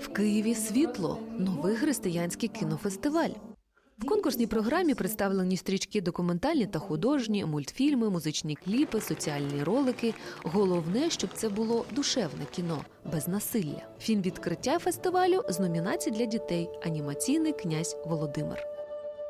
В Києві світло новий християнський кінофестиваль. В конкурсній програмі представлені стрічки документальні та художні, мультфільми, музичні кліпи, соціальні ролики. Головне, щоб це було душевне кіно без насилля. Фільм відкриття фестивалю з номінацій для дітей Анімаційний князь Володимир.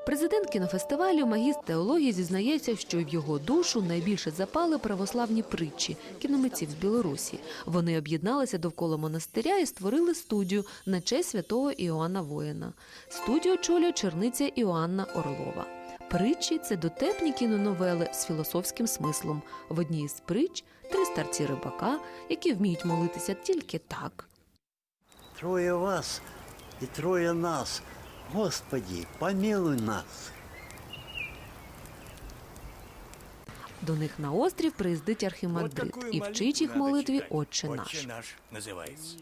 Президент кінофестивалю, магістр теології, зізнається, що в його душу найбільше запали православні притчі кіномитців з Білорусі. Вони об'єдналися довкола монастиря і створили студію на честь святого Іоанна Воїна. Студію очолює черниця Іоанна Орлова. Притчі це дотепні кіноновели з філософським смислом. В одній із притч три старці рибака, які вміють молитися тільки так. Троє вас і троє нас. Господи, помилуй нас. До них на острів приїздить архімандрит і вчить їх молитві Отче наш. Отче наш называется.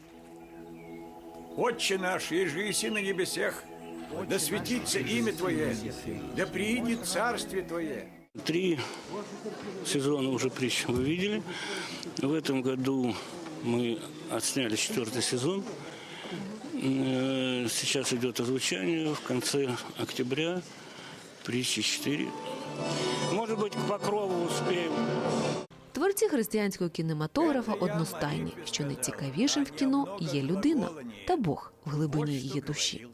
Отче наш, еже иси на небесах, да светится имя Твое, да приидет царствие Твое. Три сезона уже притч вы видели. В этом году мы отсняли четвертый сезон. Э, Сейчас идет озвучание. В конце октября притчи 4. Может быть, к Покрову успеем. Творці християнського кінематографа одностайні, що найцікавішим в кіно є людина та Бог в глибині її душі.